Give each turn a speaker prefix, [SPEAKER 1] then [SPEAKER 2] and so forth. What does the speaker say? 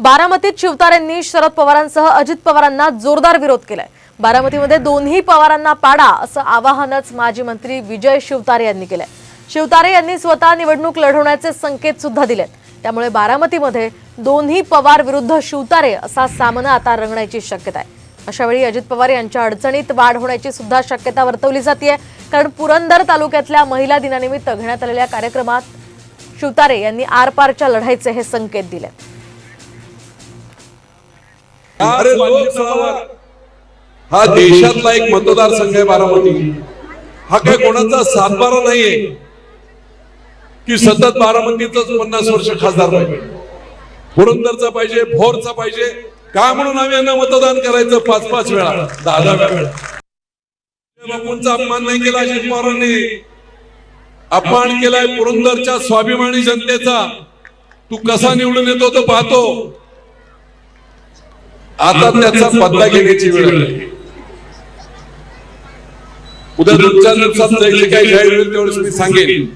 [SPEAKER 1] बारामतीत शिवतारेंनी शरद पवारांसह अजित पवारांना जोरदार विरोध केलाय. बारामतीमध्ये दोन्ही पवारांना पाडा असं आवाहनच माजी मंत्री विजय शिवतारे यांनी केलंय. शिवतारे यांनी स्वतः निवडणूक लढवण्याचे संकेत सुद्धा दिलेत. त्यामुळे बारामतीमध्ये दोन्ही पवार विरुद्ध शिवतारे असा सामना आता रंगण्याची शक्यता आहे. अशावेळी अजित पवार यांच्या अडचणीत वाढ होण्याची सुद्धा शक्यता वर्तवली जाते कारण पुरंदर तालुक्यातल्या महिला दिनानिमित्त घेण्यात आलेल्या कार्यक्रमात शिवतारे यांनी आरपारच्या लढाईचे हे संकेत दिले
[SPEAKER 2] अरे लोकसभा हा देशातला एक मतदारसंघ आहे बारामती. हा काय कोणाचा सातबारा नाहीये की सतत बारामतीचाच पन्नास वर्ष खासदार पाहिजे. पुरंदरचा पाहिजे भोरचा पाहिजे. का म्हणून आम्ही यांना मतदान करायचं पाच पाच वेळा? दहा दहा वेळा. बापूंचा अपमान नाही केला अजित पवारांनी. अपमान केलाय पुरंदरच्या स्वाभिमानी जनतेचा. तू कसा निवडून येतो तो पाहतो. आता त्याचा बदला घेण्याची वेळ आली. उद्या जे काही होईल तेवढेच मी सांगेन